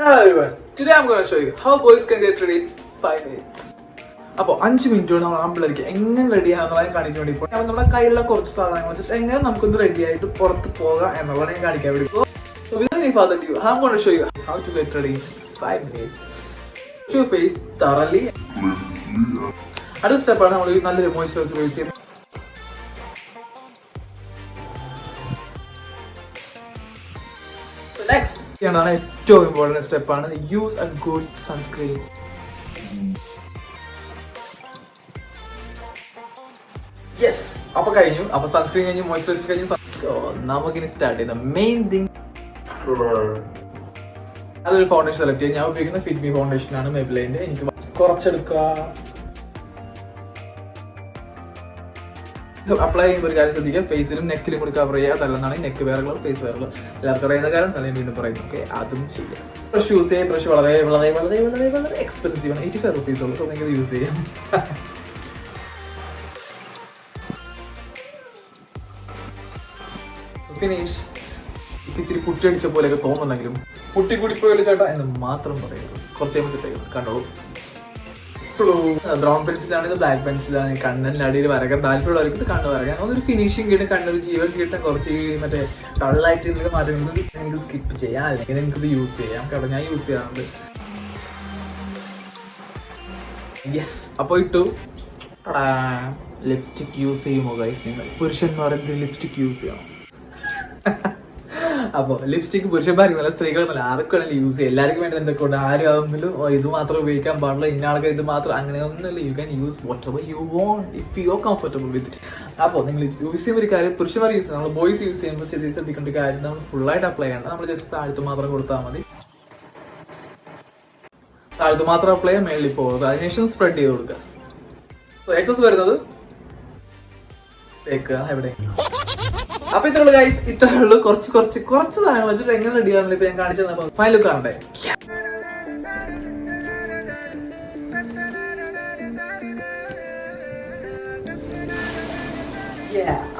Hello everyone. Today I'm going to show you how boys can get ready in 5 minutes. അപ്പോൾ അഞ്ച് minute കൊണ്ട് നമ്മൾ ആമ്പിളരിക്ക് എങ്ങനെ ready ആണെന്നുള്ളത് കാണിക്കാൻ വേണ്ടി പോകും നമ്മുടെ കയ്യിലുള്ള കുറച്ച് സാധനങ്ങൾ വെച്ചിട്ട് എങ്ങനെ നമുക്കൊന്ന് റെഡി ആയിട്ട് പുറത്ത് പോകാം എന്നുള്ളത് ഞാൻ കാണിക്കാൻ വേണ്ടി പോകും So without any further ado, I'm going to show you how to get ready in 5 minutes. Wash face thoroughly. അടുത്ത സ്റ്റെപ്പാണ് നമ്മൾ നല്ലൊരു മോയ്സ്ചറൈസർ യൂസ് ചെയ്യുന്നത് ചെയ്യേണ്ടതാണ് ഏറ്റവും ഇമ്പോർട്ടന്റ് സ്റ്റെപ്പാണ് use a good sunscreen. Yes അപ്പൊ കഴിഞ്ഞു. അപ്പൊ സൺസ്ക്രീൻ കഴിഞ്ഞു മോയ്സ്ചറൈസർ കഴിഞ്ഞു സോ നമുക്കിനി സ്റ്റാർട്ട് ചെയ്യുന്ന മെയിൻ തിങ് അതൊരു ഫൗണ്ടേഷൻ സെലക്ട് ചെയ്യും. ഞാൻ ഉപയോഗിക്കുന്ന ഫിറ്റ്മി ഫൗണ്ടേഷൻ ആണ് മെബിലൈന്റെ എനിക്ക് കുറച്ചെടുക്കുക. അപ്ലൈ ചെയ്യുമ്പോൾ ഒരു കാര്യം ശ്രദ്ധിക്കുക. ഫേസിലും നെക്കിലും കൂടി കവർ ചെയ്യുക. അതല്ലെന്നാണ് നെക്ക് വേറെ ഫേസ് വേറെ എല്ലാവർക്കും അറിയുന്ന കാര്യം തന്നെ വീണ്ടും പറയുന്നു. ഓക്കെ അതും ചെയ്യാം. ബ്രഷ് യൂസ് ചെയ്യാം. ബ്രഷ് വളരെ വളരെ വളരെ വളരെ വളരെ എക്സ്പെൻസീവ് ആണ്. എയ്റ്റി ഫൈവ് റുപ്പീസ് ഉള്ളൂ സോ നിങ്ങൾക്ക് യൂസ് ചെയ്യാം ഫിനിഷ് ഇത്തിരി പുട്ടിയടിച്ച പോലെയൊക്കെ തോന്നുന്നെങ്കിലും കുട്ടി കൂടി പോയല്ലോ ചേട്ടാ എന്ന് മാത്രം പറയുന്നത് കുറച്ച് കഴിയുമ്പോൾ കണ്ടോളൂ. ബ്രൗൺ പെൻസിലാണ് ബ്ലാക്ക് പെൻസിലാണ് കണ്ണിന്റെ അടിയിൽ വരക്കാൻ താല്പര്യമുള്ളവർക്ക് ഇത് കണ്ണ് വരക്കാൻ അതൊരു ഫിനിഷിങ് കിട്ടും കണ്ണൊരു ജീവൻ കിട്ടാൻ കുറച്ച് മറ്റേ ഡള്ളായിട്ട് ഇതിൽ മാറ്റങ്ങൾ നിങ്ങൾക്ക് സ്കിപ്പ് ചെയ്യാം. അല്ലെങ്കിൽ നിങ്ങൾക്ക് ഇത് യൂസ് ചെയ്യാം. കാരണം ഞാൻ യൂസ് ചെയ്യാറുണ്ട്. യെസ് അപ്പോൾ ഇട്ടു. ലിപ്സ്റ്റിക് യൂസ് ചെയ്യുമോ ഗൈസ് നിങ്ങൾ? പുരുഷന്മാരെന്ത് ലിപ്സ്റ്റിക് യൂസ് ചെയ്യണം. അപ്പോൾ ലിപ്സ്റ്റിക് പുരുഷന്മാർക്കല്ല സ്ത്രീകളെന്നല്ല ആർക്കും വേണമെങ്കിലും യൂസ് ചെയ്യാം. എല്ലാവർക്കും വേണ്ടി എന്തൊക്കെ ഉണ്ട്. ആരും അതൊന്നും ഇത് മാത്രം ഉപയോഗിക്കാൻ പാടില്ല. ഇന്ന ആൾക്കാർ ഇത് മാത്രം അങ്ങനെയൊന്നുമില്ല. You can use what you want if you are comfortable with അപ്പോൾ നിങ്ങൾ യൂസ് ചെയ്യുന്ന ഒരു കാര്യം പുരുഷന്മാർ യൂസ് നമ്മൾ ബോയ്സ് യൂസ് ചെയ്യുമ്പോൾ ചെറിയ ശ്രദ്ധിക്കേണ്ട കാര്യം നമ്മൾ ഫുള്ളായിട്ട് അപ്ലൈ ചെയ്യണം. നമ്മൾ ജസ്റ്റ് താഴത്ത് മാത്രം കൊടുത്താൽ മതി. താഴത്ത് മാത്രം അപ്ലൈ ചെയ്യാൻ മേളിൽ പോകുക അതിനുശേഷം സ്പ്രെഡ് ചെയ്ത് കൊടുക്കുക. സോ എക്സസ് വരുന്നത്? തേക്കുക. എവിടെ? അപ്പൊ ഇത്രയുള്ള ഗൈസ് ഇത്രേ ഉള്ളൂ. കുറച്ച് കുറച്ച് കുറച്ച് സാധനങ്ങൾ വെച്ചിട്ട് എങ്ങനെ റെഡി ആണല്ലോ ഇപ്പൊ ഞാൻ കാണിച്ചു തന്നപ്പോ ഫൈനൽ ലുക്ക് കാണണ്ടേ.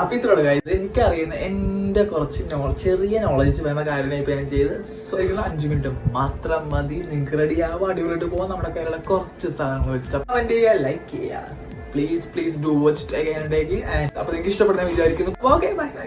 അപ്പൊ ഇത്രയുള്ള ഗൈസ് എനിക്കറിയുന്ന എന്റെ കുറച്ച് നോളജ് ചെറിയ നോളജ് വേണ്ട കാര്യം ഇപ്പൊ ഞാൻ ചെയ്ത് ഇതിലുള്ള അഞ്ചു മിനിറ്റ് മാത്രം മതി. നിങ്ങൾക്ക് റെഡി ആവുക അടിപൊളിയായിട്ട് പോകാൻ നമ്മുടെ കയ്യിലുള്ള കുറച്ച് സാധനങ്ങൾ വെച്ചിട്ട്. ചെയ്യുക? ലൈക്ക് ചെയ്യുക. Please please do watch again അപ്പൊ നിങ്ങൾക്ക് ഇഷ്ടപ്പെടുന്ന വിചാരിക്കുന്നു. Okay bye bye